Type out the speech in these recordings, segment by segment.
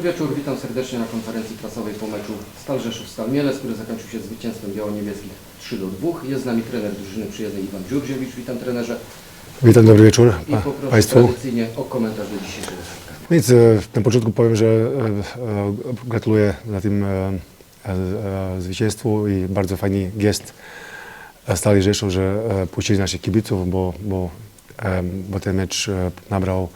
Dobry wieczór, witam serdecznie na konferencji prasowej po meczu Stal Rzeszów-Stal Mielec, który zakończył się zwycięstwem biało-niebieskich 3 do 2. Jest z nami trener drużyny przyjezdnej Iwan Dziurziewicz, witam trenerze Witam, dobry wieczór i pa- poproszę Państwu. tradycyjnie o komentarz do dzisiejszego spotkania. Nic, e, na początku powiem, że e, e, gratuluję na tym zwycięstwu i bardzo fajny gest Stali Rzeszów, że puścili naszych kibiców, bo, bo, bo ten mecz nabrał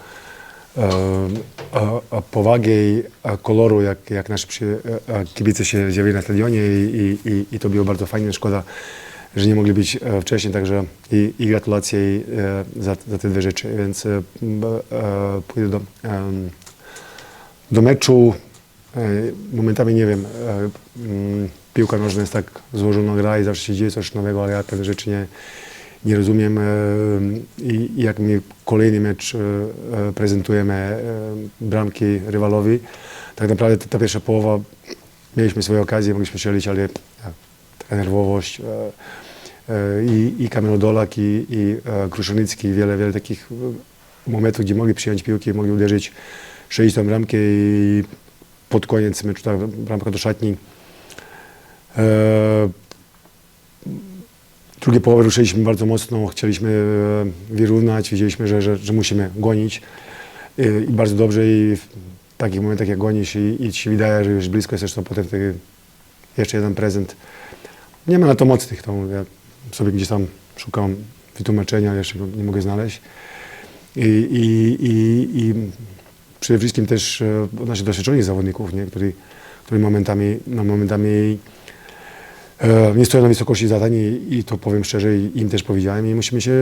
powagi koloru, jak, jak nasi e, kibice się zjawili na stadionie i, i, i, to było bardzo fajne. Szkoda, że nie mogli być e, wcześniej, także i, i gratulacje i, e, za, za te dwie rzeczy. Więc pójdę do, do meczu. Momentami nie wiem, piłka nożna jest tak złożona gra i zawsze się dzieje coś nowego, ale ja te rzeczy nie, nie rozumiem. e, jak mi kolejny mecz e, e, prezentujemy bramki rywalowi, tak naprawdę ta, pierwsza połowa mieliśmy swoje okazje, mogliśmy strzelić, ale taka nerwowość i, i Kamil Dolak, i, i Kruszynicki, wiele, wiele takich momentów, gdzie mogli przyjąć piłki, mogli uderzyć, strzelić tą bramkę i pod koniec meczu ta bramka do szatni. Drugie połowę ruszyliśmy bardzo mocno, chcieliśmy e, wyrównać, wiedzieliśmy, że, że, że musimy gonić E, i bardzo dobrze i w takich momentach jak gonisz i, i ci wydaje, że już blisko jesteś, to potem jeszcze jeden prezent. Nie ma na to mocnych, to ja sobie gdzieś tam szukam wytłumaczenia, ale jeszcze nie mogę znaleźć. I, i, i, i przede wszystkim też e, naszych doświadczonych zawodników, nie? Którzy, którzy momentami, no, momentami nie stoją na wysokości zadań i, i to powiem szczerze im też powiedziałem i musimy się,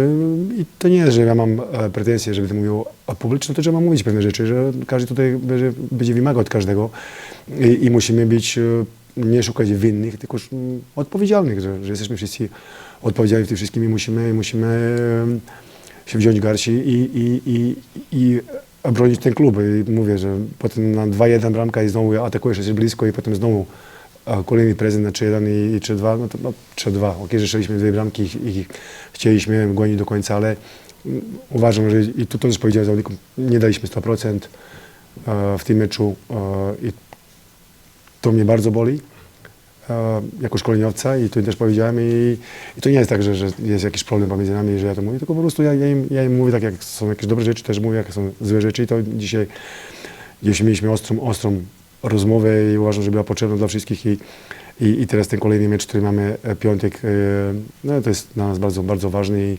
i to nie jest, że ja mam e, pretensje, żeby to mówił publicznie, to trzeba mówić pewne rzeczy, że każdy tutaj będzie, będzie wymagał od każdego i, i musimy być, e, nie szukać winnych, tylko mm, odpowiedzialnych, że, że jesteśmy wszyscy odpowiedzialni w tym wszystkim i musimy, musimy e, się wziąć garści i, i, i, i bronić ten klub. I mówię, że potem na 2-1 bramka i znowu atakujesz, jesteś blisko i potem znowu kolejny prezent na 3-1 i, i 3-2, no to no, 3-2. Okej, że strzeliśmy dwie bramki i, chcieliśmy gonić do końca, ale mm, uważam, że i tu też powiedziałem zawodnikom, nie daliśmy 100% e, w tym meczu e, i to mnie bardzo boli e, jako szkoleniowca i to też powiedziałem i, i to nie jest tak, że, że jest jakiś problem pomiędzy nami, że ja to mówię, tylko po prostu ja, ja, im, ja im mówię tak, jak są jakieś dobre rzeczy, też mówię, jak są złe rzeczy i to dzisiaj gdzieś mieliśmy ostrą, ostrą rozmowę i uważam, że była potrzebna dla wszystkich i, i, i teraz ten kolejny mecz, który mamy e, piątek, e, no to jest dla nas bardzo, bardzo ważny i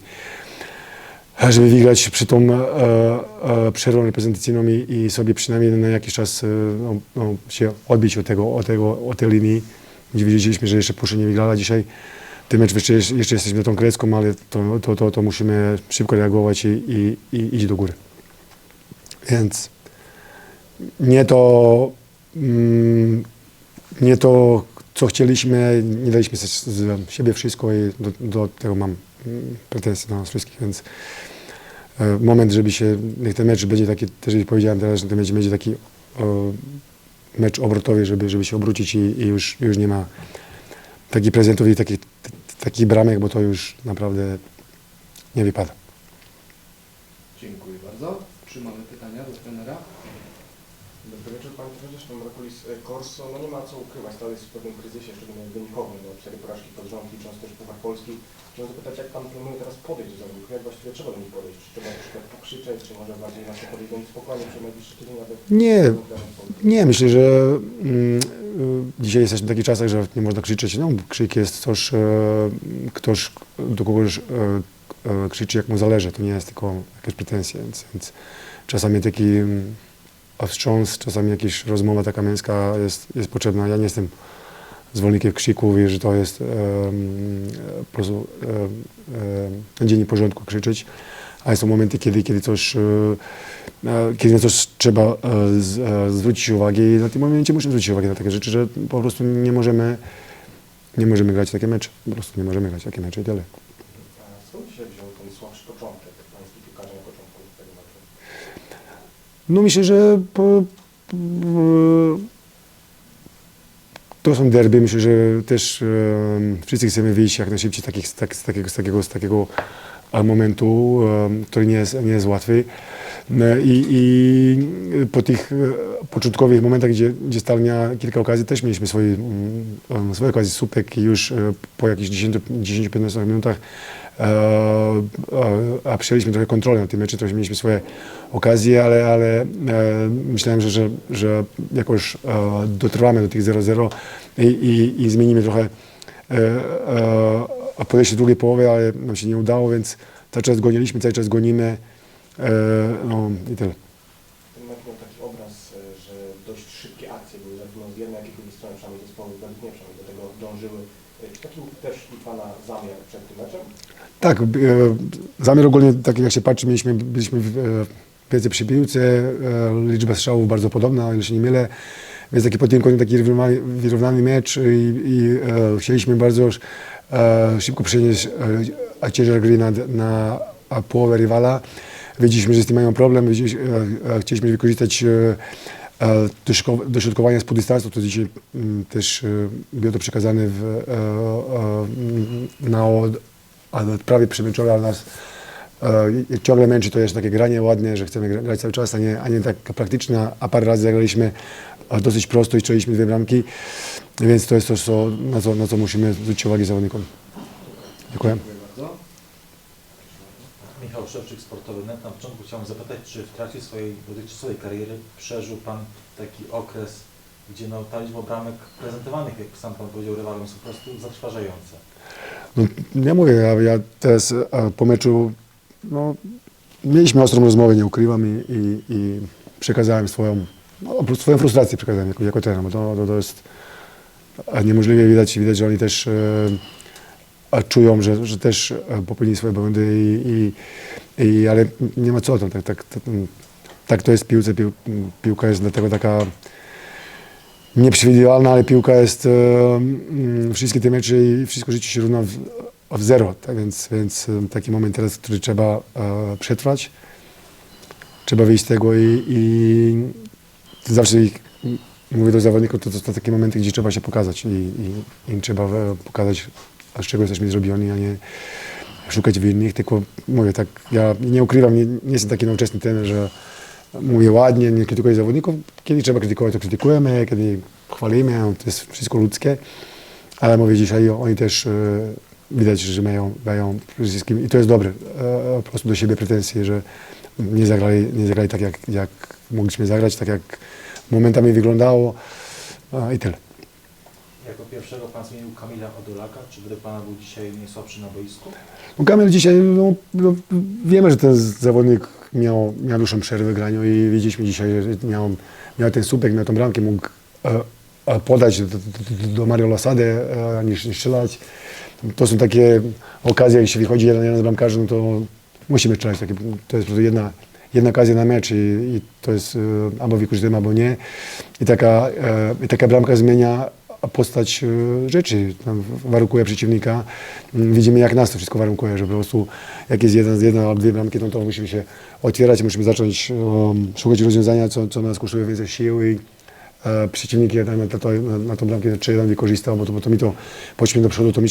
e, żeby wygrać przy tą e, e, przerwą reprezentacyjną i, i sobie przynajmniej na jakiś czas no, no, się odbić od tego, od tego, od tej linii, gdzie wiedzieliśmy, że jeszcze Puszcza nie wygrała dzisiaj. Ten mecz jeszcze, jeszcze jesteśmy tą kreską, ale to, to, to, to musimy szybko reagować i, i, i iść do góry. Więc nie to, nie to, co chcieliśmy, nie daliśmy z, siebie wszystko i do, do tego mam mm, pretensje do nas wszystkich, więc e, moment, żeby się, niech ten mecz będzie taki, też powiedziałem teraz, że ten mecz będzie taki mecz obrotowy, żeby, żeby się obrócić i, i już, już nie ma takich prezentów i takich, takich bramek, bo to już naprawdę nie wypada. Dziękuję bardzo. Czy mamy pytania do trenera? Dobry wieczór Panie Prezesie, No nie ma co ukrywać, stale jest w pewnym kryzysie, szczególnie wynikowym. No, cztery porażki pod rząd, licząc też Puchar Polski. Chciałem zapytać, jak Pan planuje teraz podejść do zawodników? Jak właściwie trzeba do nich podejść? Czy trzeba na przykład pokrzyczeć, czy może bardziej właśnie podejść do nich spokojnie, przez najbliższy tydzień, aby... Nie? Nie, myślę, że mm, y, dzisiaj jesteśmy w takich czasach, że nie można krzyczeć. No, krzyk jest coś, e, ktoś do kogoś e, e, krzyczy jak mu zależy. To nie jest tylko jakieś pretensje, więc, więc czasami taki mm, wstrząs, czasami jakaś rozmowa taka męska jest, jest potrzebna. Ja nie jestem zwolennikiem krzyków i że to jest mm, po prostu e, dzień porządku krzyczeć, ale są momenty, kiedy, kiedy coś, e, kiedy na coś trzeba zwrócić uwagę i na tym momencie musimy zwrócić uwagę na takie rzeczy, że po prostu nie możemy, nie możemy grać takie mecze, po prostu nie możemy grać takie mecze i tyle. No myślę, że po, po, to są derby. Myślę, że też e, wszyscy chcemy wyjść jak najszybciej takich, tak, z, takiego, z, takiego, z takiego e, momentu, e, który nie jest, nie jest łatwy. I, I po tych e, początkowych momentach, gdzie, gdzie Stal miała kilka okazji, też mieliśmy swoje, mm, swoje okazje słupek już e, po jakichś 10 10-15 minutach e, e, a przyjęliśmy trochę kontrolę na tym meczu, trochę mieliśmy swoje okazje, ale, ale e, myślałem, że, że, że jakoś e, dotrwamy do tych 0-0 i, i, i zmienimy trochę e, e, podejście drugiej połowy, ale nam się nie udało, więc cały czas goniliśmy, cały czas gonimy e, no i tyle. Ten mecz taki obraz, e, że dość szybkie akcje były zarówno z jednej, jak i z drugiej strony, przynajmniej zespoły według mnie przynajmniej do tego dążyły. Taki też i Pana zamiar przed tym meczem? Tak, e, zamiar ogólnie, tak jak się patrzy, mieliśmy, byliśmy w, e, więcej przy piłce, e, liczba strzałów bardzo podobna, o ile się nie mylę, więc taki po tym koniu taki wyrównany, mecz i, i e, chcieliśmy bardzo e, szybko przenieść e, ciężar gry na, na połowę rywala. Wiedzieliśmy, że z tym mają problem, e, e, chcieliśmy wykorzystać e, e, dośrodkow- dośrodkowanie z dystansu, to dzisiaj mm, też e, było to przekazane w, e, e, m, na prawie przemęczone, ale nas ciągle męczy to jest takie granie ładne, że chcemy gra- grać cały czas, a nie, a nie tak praktycznie, a parę razy zagraliśmy dosyć prosto i strzeliśmy dwie bramki, więc to jest coś, co, na, co, na co musimy zwrócić uwagę zawodnikom. Dziękuję. Michał Szewczyk, Sportowy Net. Na początku chciałem zapytać, czy w trakcie swojej dotychczasowej kariery przeżył Pan taki okres, gdzie no, ta liczba bramek prezentowanych, jak sam Pan powiedział, rywalom są po prostu zatrważające. No, ja mówię, ja, ja teraz po meczu no, mieliśmy ostrą rozmowę, nie ukrywam i, i, i przekazałem swoją, no, swoją frustrację przekazałem jako, jako trener, bo to, to, to jest niemożliwe widać, widać, że oni też e, czują, że, że też e, popełnili swoje błędy i, i, i ale nie ma co tam, tak, tak, tak, to jest w piłce, pił, piłka jest dlatego taka nieprzewidywalna, ale piłka jest, e, mm, wszystkie te mecze i wszystko życie się równa w, w zero, tak więc, więc e, taki moment teraz, który trzeba e, przetrwać, trzeba wyjść z tego i, i zawsze mówię do zawodników, to, to, to takie momenty, gdzie trzeba się pokazać i, i im trzeba e, pokazać, z czego jesteśmy zrobioni, a nie szukać winnych, tylko mówię tak, ja nie ukrywam, nie, nie jestem taki nowoczesny trener, że mówię ładnie, nie krytykuję zawodników. Kiedy trzeba krytykować, to krytykujemy, kiedy chwalimy, to jest wszystko ludzkie. Ale mówię dzisiaj, oni też e, widać, że mają, mają przede wszystkim, i to jest dobre, e, po prostu do siebie pretensje, że nie zagrali, nie zagrali tak, jak, jak mogliśmy zagrać, tak jak momentami wyglądało e, i tyle. Jako pierwszego Pan zmienił Kamila Odolaka. Czy według Pana był dzisiaj najsłabszy na boisku? No Kamil dzisiaj, no, no, wiemy, że ten zawodnik miał, miał dłuższą przerwę w graniu i widzieliśmy dzisiaj, że miał, miał ten słupek, miał tą bramkę, mógł e, e, podać do, do, do Mario Lasady, e, niż niż strzelać. To są takie okazje, jeśli wychodzi jeden, jeden z bramkarzy, no to musimy strzelać. Takie, to jest po prostu jedna, jedna okazja na mecz i, i to jest e, albo wykorzystujemy, albo nie. I taka, e, i taka bramka zmienia postać e, rzeczy, tam warunkuje przeciwnika. Mm, Widzimy, jak nas to wszystko warunkuje, że po prostu jak jest jeden, jedna albo dwie bramki, no to musimy się otwierać, musimy zacząć um, szukać rozwiązania, co, co nas kosztuje więcej sił i e, przeciwnik na, na, to, na, tą bramkę czy jeden wykorzystał, bo to, bo to mi to poćmy do przodu, to mi,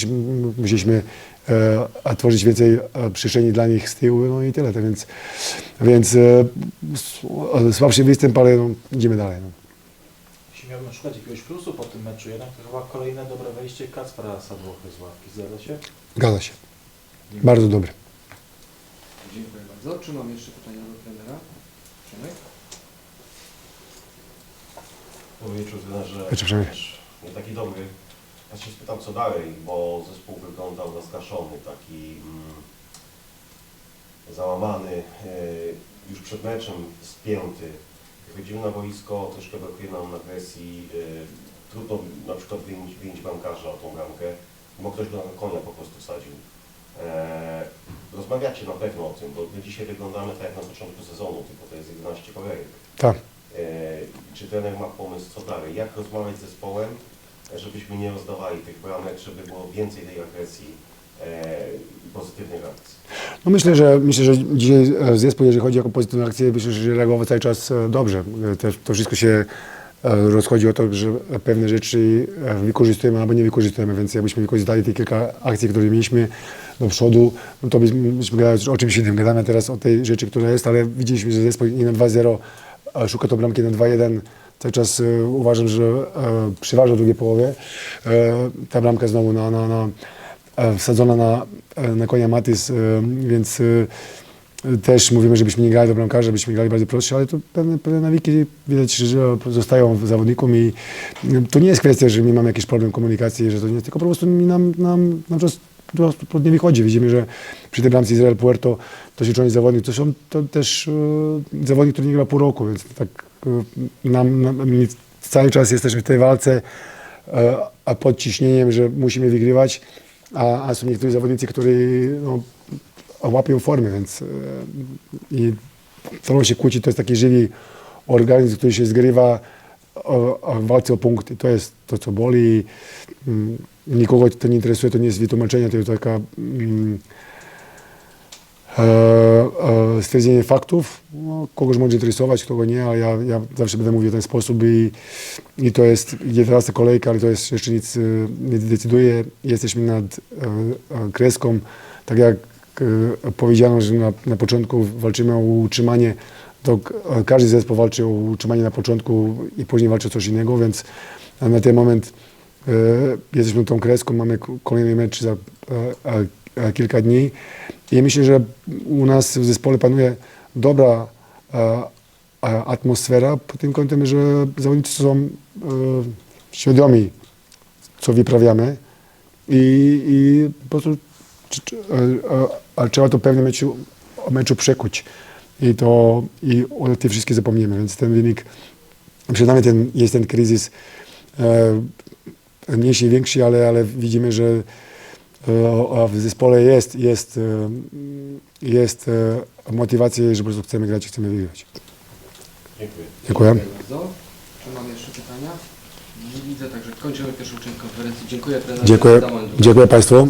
musieliśmy e, tworzyć więcej e, przestrzeni dla nich z tyłu, no i tyle. Tak więc więc e, słabszy występ, ale no, idziemy dalej. No. Miałbym szukać jakiegoś plusu po tym meczu jednak, to chyba kolejne dobre wejście Kacpra Sadłochy z ławki. Zgadza się? Zgadza się. Bardzo dobry. Dziękuję bardzo. Czy mam jeszcze pytania do trenera? Przemek? Trenerze, Znaczy, Przemek. też nie taki dobry. Ja się spytam co dalej, bo zespół wyglądał zaskaszony, taki mm, załamany, e, już przed meczem spięty. Wychodzimy na boisko, troszkę brakuje nam agresji, e, trudno na przykład wyjąć, wyjąć bramkarza o tą bramkę, bo ktoś go na konia po prostu wsadził. E, rozmawiacie na pewno o tym, bo my dzisiaj wyglądamy tak jak na początku sezonu, tylko to jest 11 kolejek. Tak. E, Czy trener ma pomysł, co dalej? Jak rozmawiać z zespołem, żebyśmy nie rozdawali tych bramek, żeby było więcej tej agresji pozytywnej reakcji? No myślę, że myślę, że dzisiaj e, zespół, jeżeli chodzi o pozytywną akcję, myślę, że reagował cały czas e, dobrze. E, to wszystko się e, rozchodzi o to, że pewne rzeczy e, wykorzystujemy albo nie wykorzystujemy, więc jakbyśmy wykorzystali te kilka akcji, które mieliśmy do przodu, no to byśmy, gadali o czymś innym. Gadamy teraz o tej rzeczy, która jest, ale widzieliśmy, że zespół nie na 2-0 a szuka to bramki na 2-1. Cały czas e, uważam, że e, przeważa w drugiej połowie. E, ta bramka znowu na, na, na, e, wsadzona na, e, na konia Matys, e, więc e, też mówimy, żebyśmy nie grali do bramkarza, żebyśmy grali bardziej prostsze, ale to pewne, pewne nawiki widać, że zostają w zawodnikom i to nie jest kwestia, że my mamy jakiś problem komunikacji, że to nie jest, tylko po prostu mi nam, nam, nam czas prostu nie wychodzi. Widzimy, że przy tej bramce Izrael-Puerto to się zawodnik, to są to też e, zawodnik, który nie gra pół roku, więc tak e, nam, nam cały czas jesteśmy w tej walce, e, a pod ciśnieniem, że musimy wygrywać, a, a są niektórzy zawodnicy, którzy no, łapią formę, więc e, i to się kłóci, to jest taki żywy organizm, który się zgrywa o walce o punkty. To jest to, co boli. Mm, Nikogo to nie interesuje, to nie jest wytłumaczenie, to jest taka mm, stwierdzenie faktów. No, kogoś może interesować, kogo nie, ale ja, ja zawsze będę mówił w ten sposób i, i to jest 11 kolejka, ale to jest jeszcze nic e, nie decyduje. Jesteśmy nad e, e, kreską, tak jak e, powiedziano, że na, na początku walczymy o utrzymanie, to każdy zespół walczy o utrzymanie na początku i później walczy o coś innego, więc na ten moment e, jesteśmy tą kreską, mamy kolejny mecz za e, e, e, kilka dni i myślę, że u nas w zespole panuje dobra e, e, atmosfera pod tym kątem, że zawodnicy są e, świadomi, co wyprawiamy i, i po prostu ale trzeba to w pewnym meczu, meczu przekuć. I to i o tym wszystkim zapomniemy, więc ten wynik, przed nami ten, jest ten kryzys e, mniejszy i większy, ale, ale widzimy, że a w zespole jest, jest, e, jest e, motywacja, że po prostu chcemy grać i chcemy wygrywać. Dziękuję. Dziękuję. bardzo. Czy mamy jeszcze pytania? Nie widzę, także kończymy pierwszą część konferencji. Dziękuję trenerze Dziękuję, dziękuję Państwu.